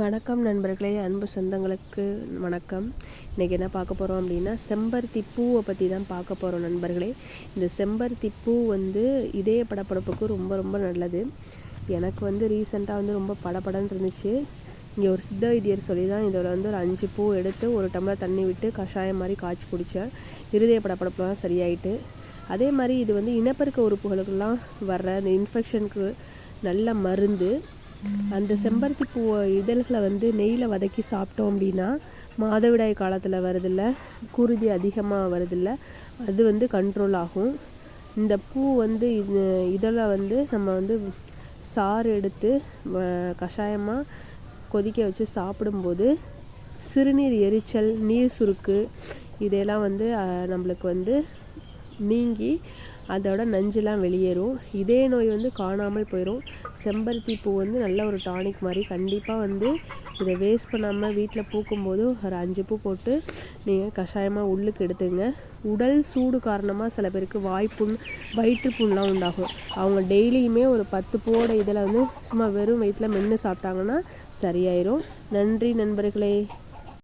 வணக்கம் நண்பர்களே அன்பு சொந்தங்களுக்கு வணக்கம். இன்றைக்கி என்ன பார்க்க போகிறோம் அப்படின்னா செம்பருத்தி பூவை பற்றி தான் பார்க்க போகிறோம் நண்பர்களே. இந்த செம்பருத்தி பூ வந்து இதய படப்படப்புக்கு ரொம்ப ரொம்ப நல்லது. எனக்கு வந்து ரீசெண்டாக வந்து ரொம்ப படபடன்னு இருந்துச்சு. இங்கே ஒரு சித்த வைத்தியர் சொல்லி தான் இதில் வந்து ஒரு அஞ்சு பூ எடுத்து ஒரு டம்ளர் தண்ணி விட்டு கஷாயம் மாதிரி காய்ச்சி குடித்தேன் இருதய படப்படப்புலாம் சரியாயிட்டு. அதே மாதிரி இது வந்து இனப்பெருக்க உறுப்புகளுக்கெல்லாம் வர்ற இந்த இன்ஃபெக்ஷனுக்கு நல்ல மருந்து. அந்த செம்பருத்தி பூ இதழ்களை வந்து நெய்யில் வதக்கி சாப்பிட்டோம் அப்படின்னா மாதவிடாய் காலத்தில் வருதில்ல குருதி அதிகமாக வருதில்ல அது வந்து கண்ட்ரோல் ஆகும். இந்த பூ வந்து இது இதழை வந்து நம்ம வந்து சாறு எடுத்து கஷாயமாக கொதிக்க வச்சு சாப்பிடும்போது சிறுநீர் எரிச்சல் நீர் சுருக்கு இதையெல்லாம் வந்து நம்மளுக்கு வந்து நீங்கி அதோட நஞ்செலாம் வெளியேறும். இதே நோய் வந்து காணாமல் போயிடும் செம்பருத்தி பூ வந்து நல்ல ஒரு டானிக் மாதிரி கண்டிப்பாக வந்து இதை வேஸ்ட் பண்ணாமல் வீட்டில் பூக்கும்போது ஒரு அஞ்சு பூ போட்டு நீங்கள் கஷாயமாக உள்ளுக்கு எடுத்துங்க. உடல் சூடு காரணமாக சில பேருக்கு வாய்ப்புண் வயிற்றுப்புண்ணெலாம் உண்டாகும். அவங்க டெய்லியுமே ஒரு பத்து பூவோட இதில் வந்து சும்மா வெறும் வயிற்றில் மென்று சாப்பிட்டாங்கன்னா சரியாயிரும். நன்றி நண்பர்களே.